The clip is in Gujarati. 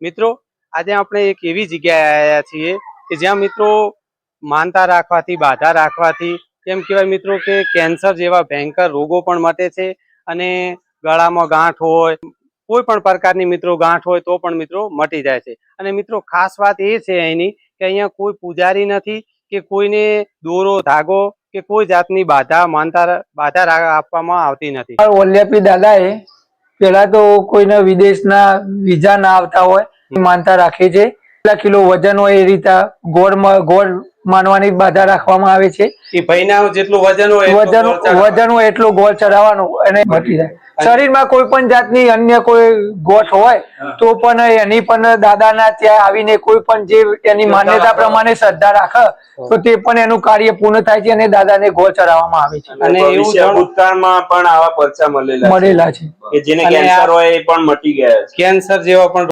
મિત્રો, આજે આપણે એક એવી જગ્યાએ આવ્યા છીએ કે જ્યાં મિત્રો માનતા રાખવાથી, બાધા રાખવાથી એમ કહેવાય મિત્રો કે કેન્સર જેવા ભયંકર રોગો પણ મટે છે અને ગળામાં ગાંઠ હોય, કોઈ પણ પ્રકારની મિત્રો ગાંઠ હોય તો પણ મિત્રો મટી જાય છે. અને મિત્રો, ખાસ વાત એ છે અહીંની કે અહીંયા કોઈ પૂજારી નથી કે કોઈને દોરો ધાગો કે કોઈ જાતની બાધા માનતા, બાધા આપવામાં આવતી નથી. વલ્લભી દાદાએ પેલા તો કોઈને વિદેશના વિઝા ના આવતા હોય એ માનતા રાખે છે. કેટલા કિલો વજન હોય એ રીતે ગોળ ગોળ માનવાની બાધા રાખવામાં આવે છે. ભાઈના જેટલું વજન હોય એટલું વજન. વજન હોય એટલું ગોળ ચડાવવાનું અને મટી જાય. શરીરમાં કોઈ પણ જાતની અન્ય કોઈ ગોઠ હોય તો પણ એની પણ દાદાના ત્યાં આવીને કોઈ પણ જે એની માન્યતા પ્રમાણે શ્રદ્ધા રાખે તો તે પણ એનું કાર્ય પૂર્ણ થાય છે અને દાદાને ગો ચડાવવામાં આવે છે. અને એવું ભૂતકાળમાં પણ આવા પરચા મળેલા મળેલા છે. કે જેને કેન્સર હોય એ પણ મટી ગયા કેન્સર જેવા પણ